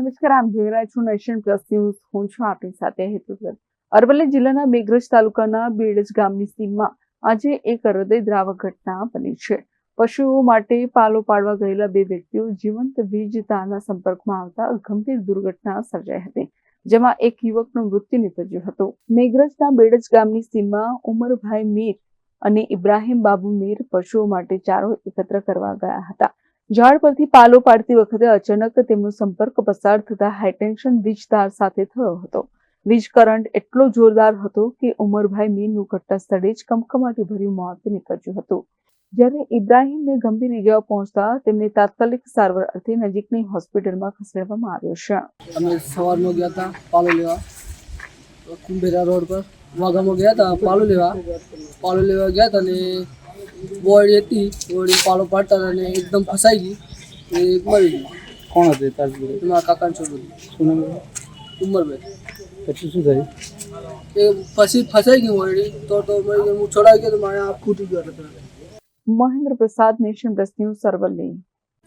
નમસ્કાર, આમ જોઈ રહ્યા છો નેશન પ્લસ ન્યૂઝ. હું છું આપની સાથે હેતુગર અરવલ્લી જિલ્લાના મેઘરજ તાલુકાના બેડજ ગામની સીમમાં આજે એક હૃદયદ્રાવક ઘટના બની છે. પશુઓ માટે પાલો પાડવા ગયેલા બે વ્યક્તિઓ જીવંત વીજ સંપર્કમાં આવતા ગંભીર દુર્ઘટના સર્જાઈ હતી, જેમાં એક યુવકનું મૃત્યુ નીપજ્યું હતું. મેઘરજના બેડજ ગામની સીમમાં ઉમરભાઈ મીર અને ઇબ્રાહીમ બાબુ મીર પશુઓ માટે ચારો એકત્ર કરવા ગયા હતા. ઝાડ પરથી પાલો પાડતી વખતે અચાનક તેમનો સંપર્ક પસાર થતા હાઈટેન્શન વીજ તાર સાથે થયો હતો. વીજ કરંટ એટલો જોરદાર હતો કે ઉમરભાઈ મીરનું ઘટના સ્થળે જ કમકમાટી ભર્યું મોત નીકળ્યું હતું. જ્યારે ઇબ્રાહીમને ગંભીર ઇજાઓ પહોંચતા તેમને તાત્કાલિક સારવાર અર્થે નજીકની હોસ્પિટલમાં ખસેડવામાં આવ્યો છે. અમે સવારમાં ગયા હતા પાલો લેવા. કુંભેરા રોડ પર. વાઘામાં ગયા હતા, પાલો લેવા. પાલો લેવા ગયા હતા ને બોડી હતી બોડી પાલો પાડતા અને ને એકદમ ફસાઈ ગઈ એ મરી ગઈ. કોણ હતી તાર મારા કાકાને છોકરી શું નામ? ઉંમરભાઈ પછી શું થયું? એ પછી ફસાઈ ગયું બોડી તો તો મરી ગઈ હું છોડાવી ગયો તો મારે આ ફૂટી ગયો હતો. મહેન્દ્ર પ્રસાદ નેશન પ્લસ ન્યૂઝ અરવલ્લી